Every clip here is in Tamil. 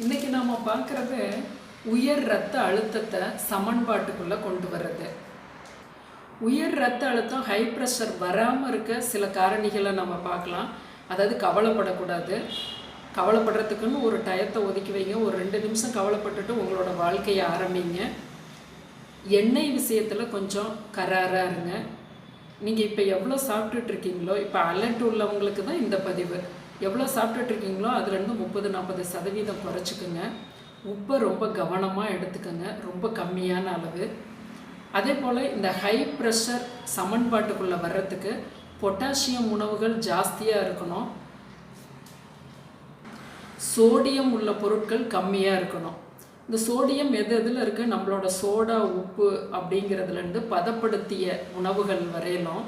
இன்னைக்கு நாம் பார்க்குறது உயர் ரத்த அழுத்தத்தை சமன்பாட்டுக்குள்ளே கொண்டு வர்றது. உயர் ரத்த அழுத்தம் ஹை ப்ரெஷர் வராமல் இருக்க சில காரணிகளை நம்ம பார்க்கலாம். அதாவது கவலைப்படக்கூடாது. கவலைப்படுறதுக்குன்னு ஒரு டயத்தை ஒதுக்கி வைங்க. ஒரு ரெண்டு நிமிஷம் கவலைப்பட்டுட்டு உங்களோட வாழ்க்கையை ஆரம்பிங்க. எண்ணெய் விஷயத்தில் கொஞ்சம் கராராக இருங்க. நீங்கள் இப்போ எவ்வளோ சாப்பிட்டுட்டு இருக்கீங்களோ இப்போ அலர்ட் உள்ளவங்களுக்கு தான் இந்த பதிவு. எவ்வளோ சாப்பிட்டுட்ருக்கீங்களோ அதுலேருந்து முப்பது நாற்பது சதவீதம் குறைச்சிக்கோங்க. உப்பை ரொம்ப கவனமாக எடுத்துக்கோங்க. ரொம்ப கம்மியான அளவு. அதே போல் இந்த ஹை ப்ரெஷர் சமன்பாட்டுக்குள்ளே வர்றதுக்கு பொட்டாசியம் உணவுகள் ஜாஸ்தியாக இருக்கணும். சோடியம் உள்ள பொருட்கள் கம்மியாக இருக்கணும். இந்த சோடியம் எது எதில் இருக்குது நம்மளோட சோடா உப்பு அப்படிங்கிறதுலேருந்து பதப்படுத்திய உணவுகள் வரையிலும்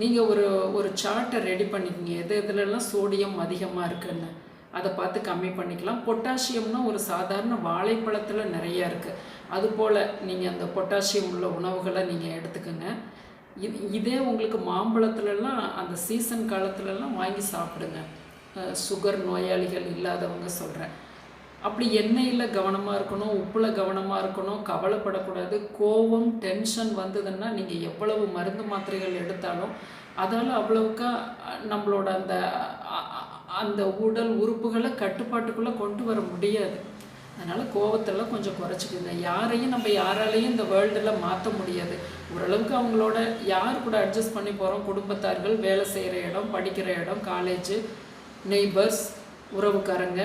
நீங்கள் ஒரு ஒரு சார்ட்டை ரெடி பண்ணிக்கிங்க. எது இதுலலாம் சோடியம் அதிகமாக இருக்குன்னு. அதை பார்த்து கம்மி பண்ணிக்கலாம். பொட்டாசியம்னா ஒரு சாதாரண வாழைப்பழத்தில் நிறைய இருக்குது அதுபோல் நீங்கள் அந்த பொட்டாசியம் உள்ள உணவுகளை நீங்கள் எடுத்துக்கோங்க. இது இதே உங்களுக்கு மாம்பழத்துலலாம் அந்த சீசன் காலத்துலலாம் வாங்கி சாப்பிடுங்க. சுகர் நோயாளிகள் இல்லாதவங்க சொல்கிறேன் அப்படி எண்ணெயில் கவனமாக இருக்கணும் உப்பில் கவனமாக இருக்கணும் கவலைப்படக்கூடாது. கோபம் டென்ஷன் வந்ததுன்னா நீங்கள் எவ்வளவு மருந்து மாத்திரைகள் எடுத்தாலும் அதால் அவ்வளவுக்கா நம்மளோட அந்த அந்த உடல் உறுப்புகளை கட்டுப்பாட்டுக்குள்ளே கொண்டு வர முடியாது. அதனால் கோபத்தெல்லாம் கொஞ்சம் குறைச்சிக்குங்க. யாரையும் நம்ம யாராலையும் இந்த வேர்ல்டில் மாற்ற முடியாது. ஓரளவுக்கு அவங்களோட யார் கூட அட்ஜஸ்ட் பண்ணி போகிறோம் குடும்பத்தார்கள் வேலை செய்கிற இடம் படிக்கிற இடம் காலேஜு நெய்பர்ஸ் உறவுக்காரங்க.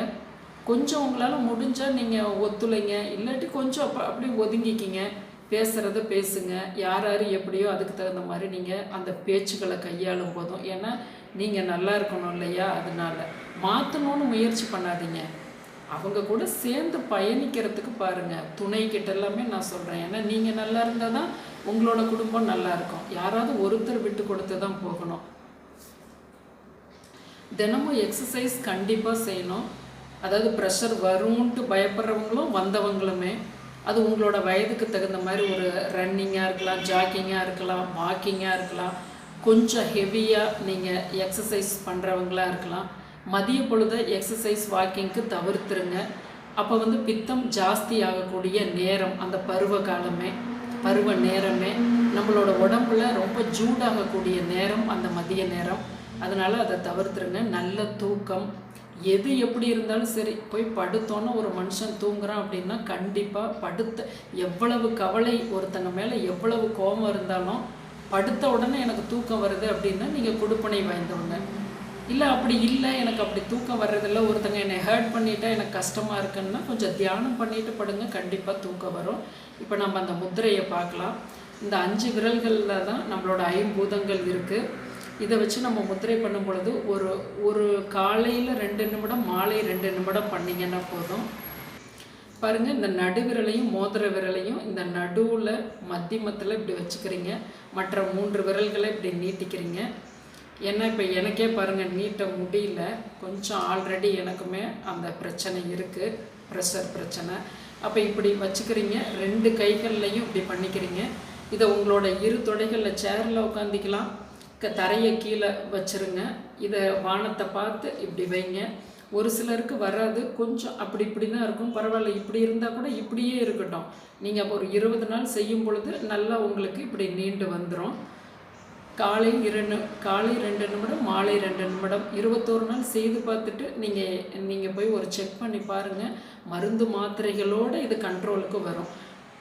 கொஞ்சம் உங்களால் முடிஞ்சால் நீங்கள் ஒத்துழைங்க. இல்லாட்டி கொஞ்சம் அப்போ அப்படியே ஒதுங்கிக்கிங்க. பேசுகிறத பேசுங்க. யார் யார் எப்படியோ அதுக்கு தகுந்த மாதிரி நீங்கள் அந்த பேச்சுக்களை கையாளும் போதும். ஏன்னா நீங்கள் நல்லா இருக்கணும் இல்லையா? அதனால. மாற்றணும்னு முயற்சி பண்ணாதீங்க. அவங்க கூட சேர்ந்து பயணிக்கிறதுக்கு பாருங்கள் துணை கிட்ட எல்லாமே நான் சொல்கிறேன் ஏன்னா நீங்கள் நல்லா இருந்தால் தான் உங்களோட குடும்பம் நல்லா இருக்கும். யாராவது ஒருத்தர் விட்டு கொடுத்து தான் போகணும். தினமும் எக்ஸசைஸ் கண்டிப்பாக செய்யணும். அதாவது ப்ரெஷர் வரும்ன்ட்டு பயப்படுறவங்களும் வந்தவங்களுமே அது உங்களோட வயதுக்கு தகுந்த மாதிரி ஒரு ரன்னிங்காக இருக்கலாம் ஜாக்கிங்காக இருக்கலாம் வாக்கிங்காக இருக்கலாம் கொஞ்சம் ஹெவியாக நீங்கள் எக்ஸசைஸ் பண்ணுறவங்களா இருக்கலாம். மதிய பொழுத எக்ஸசைஸ் வாக்கிங்க்கு தவிர்த்துருங்க. அப்போ வந்து பித்தம் ஜாஸ்தி ஆகக்கூடிய நேரம் அந்த பருவ காலமே பருவ நேரமே நம்மளோட உடம்புல ரொம்ப ஜூடாகக்கூடிய நேரம் அந்த மதிய நேரம். அதனால் அதை தவிர்த்துருங்க. நல்ல தூக்கம் எது எப்படி இருந்தாலும் சரி போய் படுத்தோன்னு ஒரு மனுஷன் தூங்குறான் அப்படின்னா கண்டிப்பாக படுத்த எவ்வளவு கவலை ஒருத்தங்க மேலே எவ்வளவு கோபம் இருந்தாலும் படுத்த உடனே எனக்கு தூக்கம் வருது அப்படின்னா நீங்கள் கொடுப்பனை வாய்ந்தவங்க. இல்லை அப்படி இல்லை எனக்கு அப்படி தூக்கம் வர்றதில்ல ஒருத்தங்க என்னை ஹேர்ட் பண்ணிட்டா எனக்கு கஷ்டமாக இருக்குன்னா கொஞ்சம் தியானம் பண்ணிட்டு படுங்க கண்டிப்பாக தூக்கம் வரும். இப்போ நம்ம அந்த முத்திரையை பார்க்கலாம். இந்த அஞ்சு விரல்களில் தான் நம்மளோட ஐம்பூதங்கள் இருக்குது இதை வச்சு நம்ம முத்திரை பண்ணும் பொழுது ஒரு ஒரு காலையில் ரெண்டு நிமிடம் மாலை ரெண்டு நிமிடம் பண்ணிங்கன்னா போதும். பாருங்கள் இந்த நடு விரலையும் மோதிர விரலையும் இந்த நடுவில் மத்தியமத்தில் இப்படி வச்சுக்கிறீங்க. மற்ற மூன்று விரல்களை இப்படி நீட்டிக்கிறீங்க. ஏன்னா இப்போ எனக்கே பாருங்கள் நீட்ட முடியல. கொஞ்சம் ஆல்ரெடி எனக்குமே அந்த பிரச்சனை இருக்குது ப்ரெஷர் பிரச்சனை. அப்போ இப்படி வச்சுக்கிறீங்க. ரெண்டு கைகள்லையும் இப்படி பண்ணிக்கிறீங்க. இதை உங்களோட இரு தொடைகளில் சேரில் உட்காந்திக்கலாம் தரையை கீழே வச்சுருங்க. இதை வானத்தை பார்த்து இப்படி வைங்க. ஒரு சிலருக்கு வராது. கொஞ்சம் அப்படி இப்படி தான் இருக்கும். பரவாயில்ல. இப்படி இருந்தால் கூட இப்படியே இருக்கட்டும். நீங்கள் ஒரு இருபது நாள் செய்யும் பொழுது நல்லா உங்களுக்கு இப்படி நீண்டு வந்துடும் காலை இரண்டு காலை ரெண்டு நிமிடம் மாலை ரெண்டு நிமிடம் இருபத்தோரு நாள் செய்து பார்த்துட்டு நீங்கள் நீங்கள் போய் ஒரு செக் பண்ணி பாருங்கள் மருந்து மாத்திரைகளோடு இது கண்ட்ரோலுக்கு வரும்.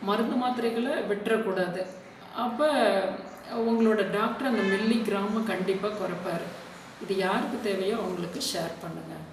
மருந்து மாத்திரைகளை விட்டுறக்கூடாது. அப்போ உங்களோட டாக்டர் அந்த மில்லி கிராமம் கண்டிப்பாக குறைப்பார். இது யாருக்கு தேவையோ அவங்களுக்கு ஷேர் பண்ணுங்கள்